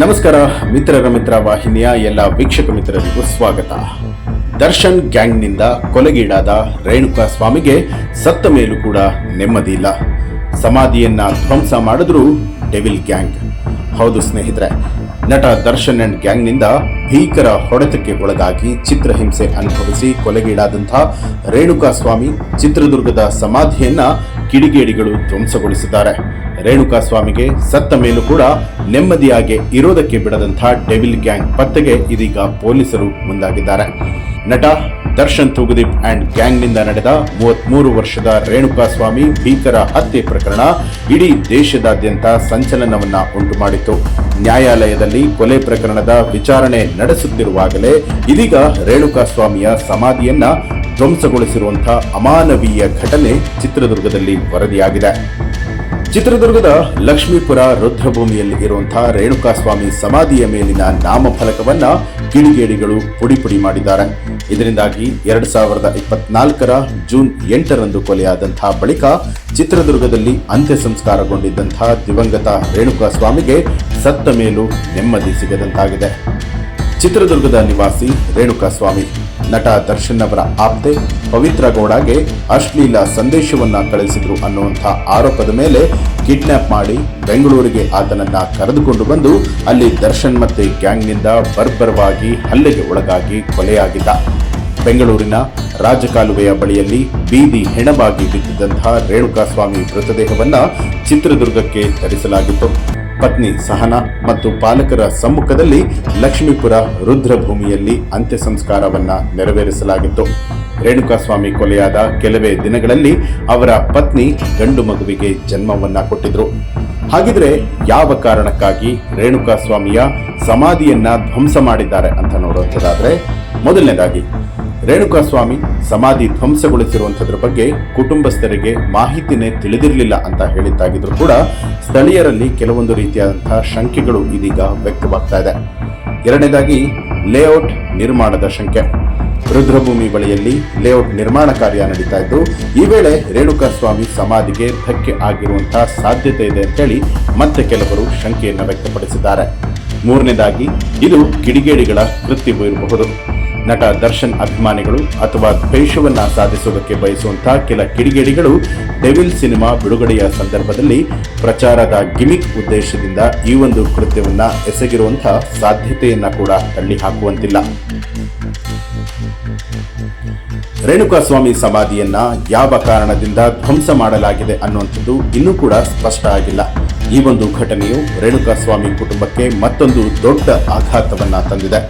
ನಮಸ್ಕಾರ, ಮಿತ್ರರ ಮಿತ್ರ ವಾಹಿನಿಯ ಎಲ್ಲ ವೀಕ್ಷಕ ಮಿತ್ರರಿಗೂ ಸ್ವಾಗತ. ದರ್ಶನ್ ಗ್ಯಾಂಗ್ನಿಂದ ಕೊಲೆಗೀಡಾದ ರೇಣುಕಾ ಸ್ವಾಮಿಗೆ ಸತ್ತ ಮೇಲೂ ಕೂಡ ನೆಮ್ಮದಿ ಇಲ್ಲ. ಸಮಾಧಿಯನ್ನ ಧ್ವಂಸ ಮಾಡಿದ್ರು ಡೆವಿಲ್ ಗ್ಯಾಂಗ್. ಹೌದು ಸ್ನೇಹಿತರೆ, ನಟ ದರ್ಶನ್ ಅಂಡ್ ಗ್ಯಾಂಗ್ನಿಂದ ಭೀಕರ ಹೊಡೆತಕ್ಕೆ ಒಳಗಾಗಿ ಚಿತ್ರಹಿಂಸೆ ಅನುಭವಿಸಿ ಕೊಲೆಗೀಡಾದಂಥ ರೇಣುಕಾ ಸ್ವಾಮಿ ಚಿತ್ರದುರ್ಗದ ಸಮಾಧಿಯನ್ನ ಕಿಡಿಗೇಡಿಗಳು ಧ್ವಂಸಗೊಳಿಸಿದ್ದಾರೆ. ರೇಣುಕಾ ಸ್ವಾಮಿಗೆ ಸತ್ತ ಮೇಲೂ ಕೂಡ ನೆಮ್ಮದಿಯಾಗಿ ಇರೋದಕ್ಕೆ ಬಿಡದಂತಹ ಡೆವಿಲ್ ಗ್ಯಾಂಗ್ ಪತ್ತೆಗೆ ಇದೀಗ ಪೊಲೀಸರು ಮುಂದಾಗಿದ್ದಾರೆ. ನಟ ದರ್ಶನ್ ತೂಗುದೀಪ್ ಅಂಡ್ ಗ್ಯಾಂಗ್ನಿಂದ ನಡೆದ ಮೂವತ್ಮೂರು ವರ್ಷದ ರೇಣುಕಾ ಸ್ವಾಮಿ ಭೀಕರ ಹತ್ಯೆ ಪ್ರಕರಣ ಇಡೀ ದೇಶದಾದ್ಯಂತ ಸಂಚಲನವನ್ನ ಉಂಟು ಮಾಡಿತು ನ್ಯಾಯಾಲಯದಲ್ಲಿ ಕೊಲೆ ಪ್ರಕರಣದ ವಿಚಾರಣೆ ನಡೆಸುತ್ತಿರುವಾಗಲೇ ಇದೀಗ ರೇಣುಕಾ ಸ್ವಾಮಿಯ ಸಮಾಧಿಯನ್ನ ಧ್ವಂಸಗೊಳಿಸಿರುವಂತಹ ಅಮಾನವೀಯ ಘಟನೆ ಚಿತ್ರದುರ್ಗದಲ್ಲಿ ವರದಿಯಾಗಿದೆ. ಚಿತ್ರದುರ್ಗದ ಲಕ್ಷ್ಮೀಪುರ ರುದ್ರಭೂಮಿಯಲ್ಲಿ ಇರುವಂತಹ ರೇಣುಕಾಸ್ವಾಮಿ ಸಮಾಧಿಯ ಮೇಲಿನ ನಾಮಫಲಕವನ್ನ ಕಿಡಿಗೇಡಿಗಳು ಪುಡಿ ಪುಡಿ ಮಾಡಿದ್ದಾರೆ. ಇದರಿಂದಾಗಿ ಎರಡ್ ಸಾವಿರದ ಇಪ್ಪತ್ನಾಲ್ಕರ ಜೂನ್ ಎಂಟರಂದು ಕೊಲೆಯಾದಂತಹ ಬಳಿಕ ಚಿತ್ರದುರ್ಗದಲ್ಲಿ ಅಂತ್ಯ ಸಂಸ್ಕಾರಗೊಂಡಿದ್ದಂತಹ ದಿವಂಗತ ರೇಣುಕಾಸ್ವಾಮಿಗೆ ಸತ್ತ ಮೇಲೂ ನೆಮ್ಮದಿ ಸಿಗದಂತಾಗಿದೆ. ಚಿತ್ರದುರ್ಗದ ನಿವಾಸಿ ರೇಣುಕಾಸ್ವಾಮಿ ನಟ ದರ್ಶನ್ ಅವರ ಆಪ್ತೆ ಪವಿತ್ರ ಗೌಡಗೆ ಅಶ್ಲೀಲ ಸಂದೇಶವನ್ನ ಕಳಿಸಿದ್ರು ಅನ್ನುವಂಥ ಆರೋಪದ ಮೇಲೆ ಕಿಡ್ನಾಪ್ ಮಾಡಿ ಬೆಂಗಳೂರಿಗೆ ಆತನನ್ನ ಕರೆದುಕೊಂಡು ಬಂದು ಅಲ್ಲಿ ದರ್ಶನ್ ಮತ್ತೆ ಗ್ಯಾಂಗ್ನಿಂದ ಬರ್ಬರವಾಗಿ ಹಲ್ಲೆಗೆ ಒಳಗಾಗಿ ಕೊಲೆಯಾಗಿದ್ದ. ಬೆಂಗಳೂರಿನ ರಾಜಕಾಲುವೆಯ ಬಳಿಯಲ್ಲಿ ಬೀದಿ ಹೆಣವಾಗಿ ಬಿದ್ದಿದ್ದಂತಹ ರೇಣುಕಾಸ್ವಾಮಿ ಮೃತದೇಹವನ್ನ ಚಿತ್ರದುರ್ಗಕ್ಕೆ ತರಿಸಲಾಗಿತ್ತು. ಪತ್ನಿ ಸಹನಾ ಮತ್ತು ಪಾಲಕರ ಸಮ್ಮುಖದಲ್ಲಿ ಲಕ್ಷ್ಮೀಪುರ ರುದ್ರಭೂಮಿಯಲ್ಲಿ ಅಂತ್ಯ ಸಂಸ್ಕಾರವನ್ನ ನೆರವೇರಿಸಲಾಗಿತ್ತು. ರೇಣುಕಾಸ್ವಾಮಿ ಕೊಲೆಯಾದ ಕೆಲವೇ ದಿನಗಳಲ್ಲಿ ಅವರ ಪತ್ನಿ ಗಂಡು ಮಗುವಿಗೆ ಜನ್ಮವನ್ನ ಕೊಟ್ಟಿದ್ರು. ಹಾಗಿದ್ರೆ ಯಾವ ಕಾರಣಕ್ಕಾಗಿ ರೇಣುಕಾಸ್ವಾಮಿಯ ಸಮಾಧಿಯನ್ನ ಧ್ವಂಸ ಮಾಡಿದ್ದಾರೆ ಅಂತ ನೋಡುವಂಥದ್ದಾದ್ರೆ ಮೊದಲನೇದಾಗಿ ರೇಣುಕಾಸ್ವಾಮಿ ಸಮಾಧಿ ಧ್ವಂಸಗೊಳಿಸಿರುವಂಥದ್ರ ಬಗ್ಗೆ ಕುಟುಂಬಸ್ಥರಿಗೆ ಮಾಹಿತಿನೇ ತಿಳಿದಿರಲಿಲ್ಲ ಅಂತ ಹೇಳಿದ್ದಾಗಿದ್ರು ಕೂಡ ಸ್ಥಳೀಯರಲ್ಲಿ ಕೆಲವೊಂದು ರೀತಿಯಾದಂತಹ ಶಂಕೆಗಳು ಇದೀಗ ವ್ಯಕ್ತವಾಗ್ತಾ ಇದೆ. ಎರಡನೇದಾಗಿ, ಲೇಔಟ್ ನಿರ್ಮಾಣದ ಶಂಕೆ. ರುದ್ರಭೂಮಿ ಬಳಿಯಲ್ಲಿ ಲೇಔಟ್ ನಿರ್ಮಾಣ ಕಾರ್ಯ ನಡೀತಾ ಇದ್ದು, ಈ ವೇಳೆ ರೇಣುಕಾಸ್ವಾಮಿ ಸಮಾಧಿಗೆ ಧಕ್ಕೆ ಆಗಿರುವಂತಹ ಸಾಧ್ಯತೆ ಇದೆ ಅಂತೇಳಿ ಮತ್ತೆ ಕೆಲವರು ಶಂಕೆಯನ್ನು ವ್ಯಕ್ತಪಡಿಸಿದ್ದಾರೆ. ಮೂರನೇದಾಗಿ, ಇದು ಕಿಡಿಗೇಡಿಗಳ ಕೃತ್ಯವೂ ಇರಬಹುದು. ನಟ ದರ್ಶನ್ ಅಭಿಮಾನಿಗಳು ಅಥವಾ ದ್ವೇಷವನ್ನ ಸಾಧಿಸುವುದಕ್ಕೆ ಬಯಸುವಂತಹ ಕೆಲ ಕಿಡಿಗೇಡಿಗಳು ಡೆವಿಲ್ ಸಿನಿಮಾ ಬಿಡುಗಡೆಯ ಸಂದರ್ಭದಲ್ಲಿ ಪ್ರಚಾರದ ಗಿಮಿಕ್ ಉದ್ದೇಶದಿಂದ ಈ ಒಂದು ಕೃತ್ಯವನ್ನ ಎಸಗಿರುವಂತಹ ಸಾಧ್ಯತೆಯನ್ನ ಕೂಡ ತಳ್ಳಿ ಹಾಕುವಂತಿಲ್ಲ. ರೇಣುಕಾಸ್ವಾಮಿ ಸಮಾಧಿಯನ್ನ ಯಾವ ಕಾರಣದಿಂದ ಧ್ವಂಸ ಮಾಡಲಾಗಿದೆ ಅನ್ನುವಂಥದ್ದು ಇನ್ನೂ ಕೂಡ ಸ್ಪಷ್ಟ ಆಗಿಲ್ಲ. ಈ ಒಂದು ಘಟನೆಯು ರೇಣುಕಾಸ್ವಾಮಿ ಕುಟುಂಬಕ್ಕೆ ಮತ್ತೊಂದು ದೊಡ್ಡ ಆಘಾತವನ್ನ ತಂದಿದೆ.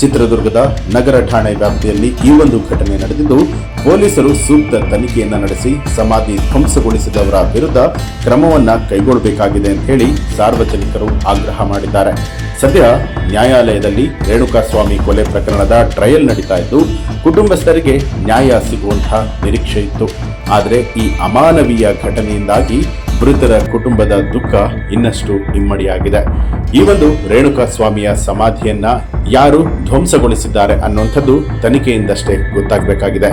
ಚಿತ್ರದುರ್ಗದ ನಗರ ಠಾಣೆ ವ್ಯಾಪ್ತಿಯಲ್ಲಿ ಈ ಒಂದು ಘಟನೆ ನಡೆದಿದ್ದು, ಪೊಲೀಸರು ಸೂಕ್ತ ತನಿಖೆಯನ್ನ ನಡೆಸಿ ಸಮಾಧಿ ಧ್ವಂಸಗೊಳಿಸಿದವರ ವಿರುದ್ಧ ಕ್ರಮವನ್ನ ಕೈಗೊಳ್ಳಬೇಕಾಗಿದೆ ಅಂತ ಹೇಳಿ ಸಾರ್ವಜನಿಕರು ಆಗ್ರಹ ಮಾಡಿದ್ದಾರೆ. ಸದ್ಯ ನ್ಯಾಯಾಲಯದಲ್ಲಿ ರೇಣುಕಾಸ್ವಾಮಿ ಕೊಲೆ ಪ್ರಕರಣದ ಟ್ರಯಲ್ ನಡೀತಾ ಇದ್ದು, ಕುಟುಂಬಸ್ಥರಿಗೆ ನ್ಯಾಯ ಸಿಗುವಂತಹ ನಿರೀಕ್ಷೆ ಇತ್ತು. ಆದರೆ ಈ ಅಮಾನವೀಯ ಘಟನೆಯಿಂದಾಗಿ ಮೃತರ ಕುಟುಂಬದ ದುಃಖ ಇನ್ನಷ್ಟು ಇಮ್ಮಡಿಯಾಗಿದೆ. ಈ ಒಂದು ರೇಣುಕಾ ಸ್ವಾಮಿಯ ಸಮಾಧಿಯನ್ನ ಯಾರು ಧ್ವಂಸಗೊಳಿಸಿದ್ದಾರೆ ಅನ್ನುವಂಥದ್ದು ತನಿಖೆಯಿಂದಷ್ಟೇ ಗೊತ್ತಾಗಬೇಕಾಗಿದೆ.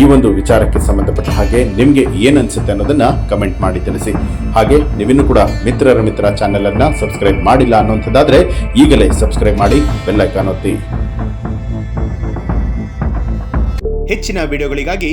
ಈ ಒಂದು ವಿಚಾರಕ್ಕೆ ಸಂಬಂಧಪಟ್ಟ ಹಾಗೆ ನಿಮಗೆ ಏನನ್ಸುತ್ತೆ ಅನ್ನೋದನ್ನ ಕಮೆಂಟ್ ಮಾಡಿ ತಿಳಿಸಿ. ಹಾಗೆ ನೀವಿನ್ನೂ ಕೂಡ ಮಿತ್ರರ ಮಿತ್ರ ಚಾನೆಲ್ ಅನ್ನ ಸಬ್ಸ್ಕ್ರೈಬ್ ಮಾಡಿಲ್ಲ ಅನ್ನುವಂಥದ್ದಾದ್ರೆ ಈಗಲೇ ಸಬ್ಸ್ಕ್ರೈಬ್ ಮಾಡಿ ಬೆಲ್ಲೈಕಾನ್ ಒತ್ತಿ. ಹೆಚ್ಚಿನ ವಿಡಿಯೋಗಳಿಗಾಗಿ